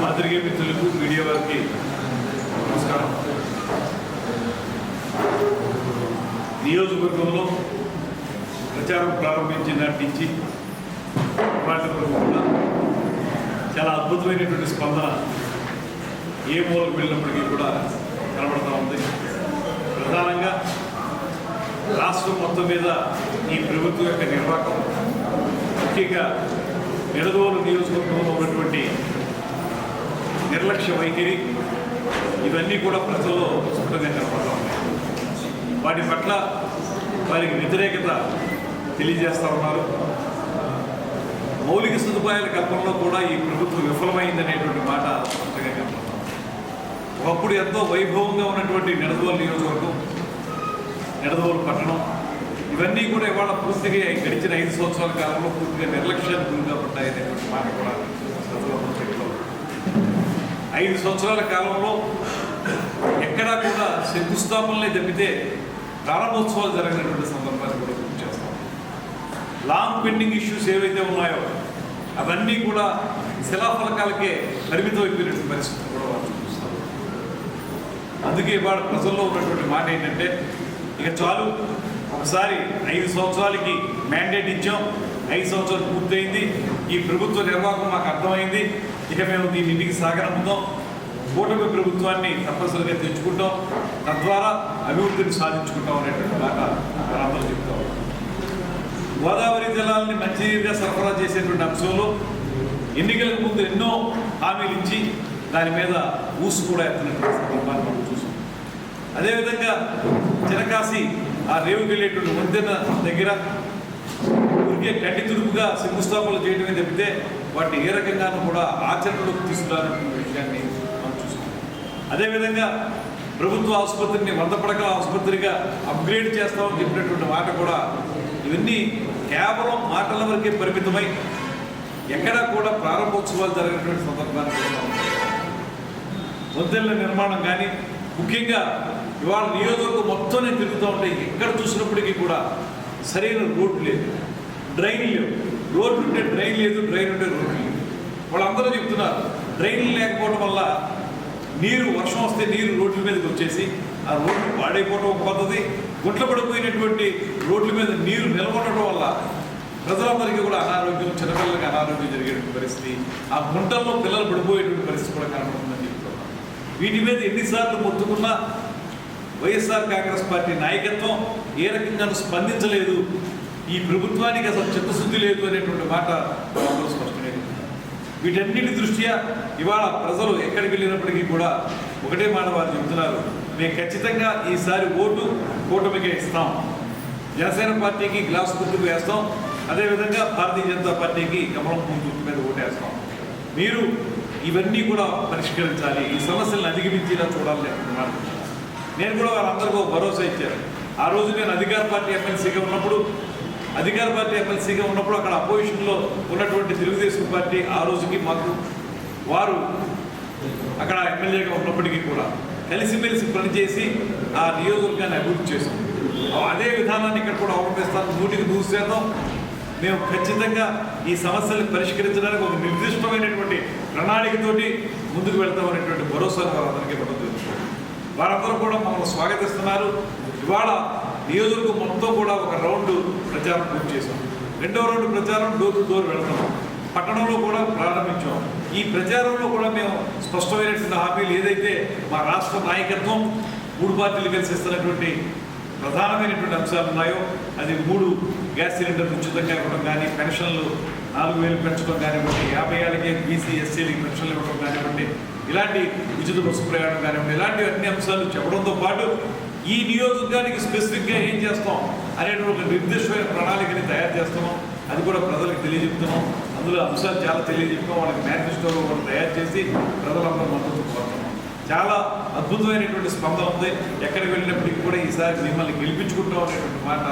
మాదిరిగే మిత్రులకు మీడియా వారికి నమస్కారం. నియోజకవర్గంలో ప్రచారం ప్రారంభించిన నాటి నుంచి కూడా చాలా అద్భుతమైనటువంటి స్పందన ఏ మూలకు వెళ్ళినప్పటికీ కూడా కనబడతా ఉంది. ప్రధానంగా రాష్ట్రం మొత్తం మీద ఈ ప్రభుత్వం యొక్క నిర్వాహకం ముఖ్యంగా నిడదోలు నియోజకవర్గంలో ఉన్నటువంటి నిర్లక్ష్య వైఖరి ఇవన్నీ కూడా ప్రజల్లో స్ఫుటంగా కనపడతా ఉన్నాయి. వాటి పట్ల వారికి వ్యతిరేకత తెలియజేస్తా ఉన్నారు. మౌలిక సదుపాయాల కల్పనలో కూడా ఈ ప్రభుత్వం విఫలమైందనేటువంటి మాట స్పష్టంగా కనపడతాం ఒకప్పుడు ఎంతో వైభవంగా ఉన్నటువంటి నిడదవోలు నియోజకవర్గం నిడదవోలు పట్టణం ఇవన్నీ కూడా ఇవాళ పూర్తిగా గడిచిన ఐదు సంవత్సరాల కాలంలో పూర్తిగా నిర్లక్ష్యానికి గురిగా ఉంటాయనేటువంటి మాట కూడా ఐదు సంవత్సరాల కాలంలో ఎక్కడా కూడా శంకుస్థాపనలే తప్పితే ప్రారంభోత్సవాలు జరిగినటువంటి సందర్భాన్ని కూడా గుర్తు చేస్తాం. లాంగ్ పెండింగ్ ఇష్యూస్ ఏవైతే ఉన్నాయో అవన్నీ కూడా శిలాఫలకాలకే పరిమితం అయిపోయినటువంటి పరిస్థితి కూడా వాళ్ళు చూస్తాం. అందుకే ఇవాళ ప్రజల్లో ఉన్నటువంటి మాట ఏంటంటే ఇక చాలు ఒకసారి ఐదు సంవత్సరాలకి మ్యాండేట్ ఇచ్చాం ఐదు సంవత్సరాలు పూర్తయింది ఈ ప్రభుత్వ నిర్వాహకం మాకు అర్థమైంది. ఇక మేము దీని ఇంటికి సాగనంపుతాం కూటమి ప్రభుత్వాన్ని తప్పనిసరిగా తెచ్చుకుంటాం. తద్వారా అభివృద్ధిని సాధించుకుంటాం అనేటువంటి మాట మనందరూ చెప్తాం గోదావరి జలాల్ని మంచినీరుగా సరఫరా చేసేటువంటి అంశంలో ఎన్నికలకు ముందు ఎన్నో హామీలు ఇచ్చి దాని మీద ఊసు కూడా ఎత్తినటువంటి సందర్భాన్ని మనం చూసాం. అదేవిధంగా చిరకాసి ఆ రేవుకెళ్ళేటువంటి వంతెన దగ్గర ఊరికే కంటి తురుపుగా శంకుస్థాపనలు చేయడమే తప్పితే వాటిని ఏ రకంగానూ కూడా ఆచరణలోకి తీసుకురానటువంటి విషయాన్ని మనం చూసాం అదేవిధంగా ప్రభుత్వ ఆసుపత్రిని వంద పడకల ఆసుపత్రిగా అప్గ్రేడ్ చేస్తామని చెప్పినటువంటి మాట కూడా ఇవన్నీ కేవలం మాటల వరకే పరిమితమై ఎక్కడా కూడా ప్రారంభోత్సవాలు జరిగినటువంటి సందర్భాన్ని కూడా నిర్మాణం కానీ ముఖ్యంగా ఇవాళ నియోజకవర్గం మొత్తం నేను తిరుగుతూ ఉంటే ఎక్కడ చూసినప్పటికీ కూడా సరైన రోడ్డు లేదు. డ్రైన్ లేవు రోడ్లు ఉంటే డ్రైన్ లేదు డ్రైన్ ఉంటే రోడ్లు లేదు. వాళ్ళందరూ చెప్తున్నారు డ్రైన్లు లేకపోవడం వల్ల నీరు వర్షం వస్తే నీరు రోడ్ల మీదకి వచ్చేసి ఆ రోడ్లు పాడైపోవడం ఒక పద్ధతి. గుట్లు పడిపోయినటువంటి రోడ్ల మీద నీరు నిలబడటం వల్ల ప్రజలందరికీ కూడా అనారోగ్యం చిన్నపిల్లలకి అనారోగ్యం జరిగేటువంటి పరిస్థితి. ఆ గుంటల్లో పిల్లలు పడిపోయేటువంటి పరిస్థితి కూడా కనబడుతుందని చెప్తున్నారు. వీటి మీద ఎన్నిసార్లు మొత్తుకున్నా వైఎస్ఆర్ కాంగ్రెస్ పార్టీ నాయకత్వం ఏ రకంగా స్పందించలేదు. ఈ ప్రభుత్వానికి అసలు చిత్తశుద్ధి లేదు అనేటువంటి మాట అందరూ స్పష్టమైంది వీటన్నిటి దృష్ట్యా ఇవాళ ప్రజలు ఎక్కడికి వెళ్ళినప్పటికీ కూడా ఒకటే మాట వారు చెబుతున్నారు. మేము ఖచ్చితంగా ఈసారి ఓటు కూటమికే ఇస్తాం. జనసేన పార్టీకి గ్లాస్ గుర్తుకు వేస్తాం. అదేవిధంగా భారతీయ జనతా పార్టీకి కమలం గుర్తు మీద ఓటేస్తాం. మీరు ఇవన్నీ కూడా పరిష్కరించాలి. ఈ సమస్యలను అధిగమించేలా చూడాలి అంటున్నారు నేను కూడా వాళ్ళందరికీ భరోసా ఇచ్చాను. ఆ రోజు నేను అధికార పార్టీ ఎమ్మెల్సీగా ఉన్నప్పుడు అధికార పార్టీ ఎమ్మెల్సీగా ఉన్నప్పుడు అక్కడ అపోజిషన్లో ఉన్నటువంటి తెలుగుదేశం పార్టీ ఆ రోజుకి మాకు వారు అక్కడ ఎమ్మెల్యేగా ఉన్నప్పటికీ కూడా కలిసిమెలిసి పనిచేసి ఆ నియోజకవర్గాన్ని అభివృద్ధి చేశాం. అదే విధానాన్ని ఇక్కడ కూడా అవలంబిస్తాను నూటికి నూరు శాతం మేము ఖచ్చితంగా ఈ సమస్యలను పరిష్కరించడానికి ఒక నిర్దిష్టమైనటువంటి ప్రణాళికతోటి ముందుకు వెళ్తామనేటువంటి భరోసాను వారందరికీ ఇవ్వడం జరుగుతుంది. వారందరూ కూడా మమ్మల్ని స్వాగతిస్తున్నారు. ఇవాళ నియోజకవర్గం మొత్తం కూడా ఒక రౌండ్ ప్రచారం పూర్తి చేశాం. రెండో రౌండ్ ప్రచారం డోర్ టు డోర్ వెళ్తున్నాం పట్టణంలో కూడా ప్రారంభించాం. ఈ ప్రచారంలో కూడా మేము స్పష్టమైనటువంటి హామీలు ఏదైతే మా రాష్ట్ర నాయకత్వం మూడు పార్టీలు కలిసి ఇస్తున్నటువంటి ప్రధానమైనటువంటి అంశాలు ఉన్నాయో అది మూడు గ్యాస్ సిలిండర్ ఉచితంగా ఇవ్వడం కానీ పెన్షన్లు నాలుగు వేలు పెంచడం కానివ్వండి యాభై ఏళ్ళకి బీసీ ఎస్సీలకి పెన్షన్లు ఇవ్వడం కానివ్వండి ఇలాంటి ఉచిత బస్సు ప్రయాణం కానివ్వండి ఇలాంటి అన్ని అంశాలు చెప్పడంతో పాటు ఈ నియోజకవర్గానికి స్పెసిఫిక్గా ఏం చేస్తాం? అనేటువంటి ఒక నిర్దిష్టమైన ప్రణాళికని తయారు చేస్తున్నాం. అది కూడా ప్రజలకు తెలియజెప్తున్నాం. అందులో అంశాలు చాలా తెలియజెప్తాం వాళ్ళకి మేనిఫెస్టోలో కూడా తయారు చేసి ప్రజలందరూ మద్దతు కోరుతున్నాం. చాలా అద్భుతమైనటువంటి స్పందన ఉంది. ఎక్కడికి వెళ్ళినప్పటికీ కూడా ఈసారి మిమ్మల్ని గెలిపించుకుంటాం అనేటువంటి మాట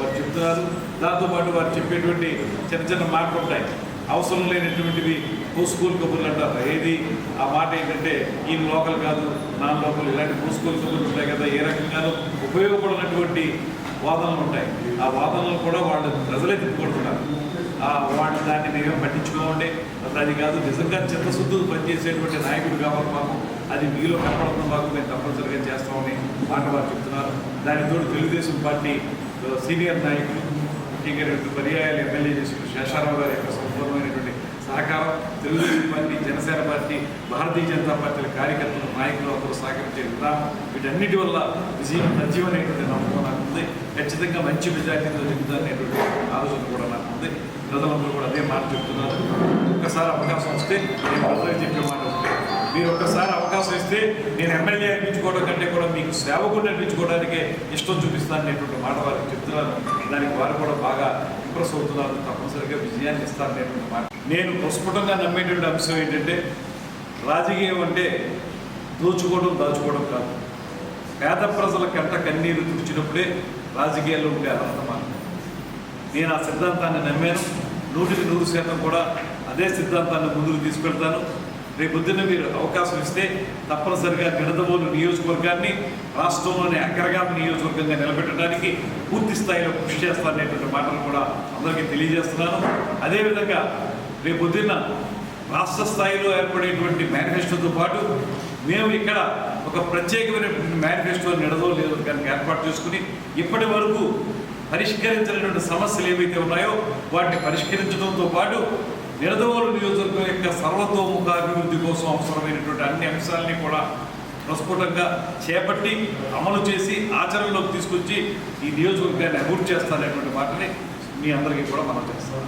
వారు చెప్తున్నారు. దాంతోపాటు వారు చెప్పేటువంటి చిన్న చిన్న మాటలు ఉంటాయి అవసరం లేనటువంటివి పూసుకూలు కబుర్లు అంటారు ఏది? ఆ మాట ఏంటంటే ఈయన లోకల్ కాదు నాన్ లోకల్ ఇలాంటి పూసుకూలు కబుర్లు ఉంటాయి కదా ఏ రకంగానూ ఉపయోగపడినటువంటి వాదనలు ఉంటాయి. ఆ వాదనలు కూడా వాళ్ళు ప్రజలే తిప్పుకుంటున్నారు ఆ, వాళ్ళు దాన్ని మేమే పట్టించుకోమండి? అది కాదు నిజంగా చిత్తశుద్ధులు పనిచేసేటువంటి నాయకుడు కావాలి మాకు అది మీలో కనపడుతున్న మాకు మేము తప్పనిసరిగా చేస్తామని మాట వారు చెప్తున్నారు. దానితో తెలుగుదేశం పార్టీ సీనియర్ నాయకులు ముఖ్యంగా రెండు పర్యాయాలు ఎమ్మెల్యే చేసిన శేషారావు గారు యొక్క సంపూర్ణమైనటువంటి సహకారం. తెలుగుదేశం పార్టీ జనసేన పార్టీ భారతీయ జనతా పార్టీల కార్యకర్తలు నాయకులు అందరూ సహకరించే విధానం. వీటన్నిటి వల్ల విజయం తథ్యం అనేటువంటి నమ్మకం నాకు ఉంది. ఖచ్చితంగా మంచి మెజార్టీతో చెబుతారనేటువంటి ఆలోచన కూడా నాకు ఉంది. ప్రజలందరూ కూడా అదే మాట చెప్తున్నారు. ఒక్కసారి అవకాశం వస్తే నేను ప్రజలకు చెప్పే మాట మీరు ఒక్కసారి అవకాశం ఇస్తే నేను ఎమ్మెల్యే అనిపించుకోవడం కంటే కూడా మీకు సేవకుండా అనిపించుకోవడానికే ఇష్టం చూపిస్తాను అనేటువంటి మాట వారికి చెప్తున్నాను దానికి వారు కూడా బాగా ఇంప్రెస్ అవుతున్నారు. తప్పనిసరిగా విజయాన్ని ఇస్తాను అనేటువంటి మాట. నేను ప్రస్ఫుటంగా నమ్మేటువంటి అంశం ఏంటంటే రాజకీయం అంటే దోచుకోవడం దాచుకోవడం కాదు. పేద ప్రజల కంట కన్నీరు తుడిచినప్పుడే రాజకీయాల్లో ఉండే అర్హత మాత్రం నేను ఆ సిద్ధాంతాన్ని నమ్మాను. నూటికి నూరు శాతం కూడా అదే సిద్ధాంతాన్ని ముందుకు తీసుకెళ్తాను. రేపొద్దున మీరు అవకాశం ఇస్తే తప్పనిసరిగా నిడదవోలు నియోజకవర్గాన్ని రాష్ట్రంలోని అగ్రగామి నియోజకవర్గంగా నిలబెట్టడానికి పూర్తి స్థాయిలో కృషి చేస్తాననేటువంటి మాటలు కూడా అందరికీ తెలియజేస్తున్నాను. అదేవిధంగా రేపొద్దున్న రాష్ట్ర స్థాయిలో ఏర్పడేటువంటి మేనిఫెస్టోతో పాటు మేము ఇక్కడ ఒక ప్రత్యేకమైనటువంటి మేనిఫెస్టో లేదో దానికి ఏర్పాటు చేసుకుని ఇప్పటి వరకు పరిష్కరించినటువంటి సమస్యలు ఏవైతే ఉన్నాయో వాటిని పరిష్కరించడంతో పాటు నిడదవోలు నియోజకవర్గం యొక్క సర్వతోముఖ అభివృద్ధి కోసం అవసరమైనటువంటి అన్ని అంశాలని కూడా ప్రస్ఫుటంగా చేపట్టి అమలు చేసి ఆచరణలోకి తీసుకొచ్చి ఈ నియోజకవర్గాన్ని అభివృద్ధి చేస్తారనేటువంటి మాటని మీ అందరికీ కూడా మనం చేస్తాం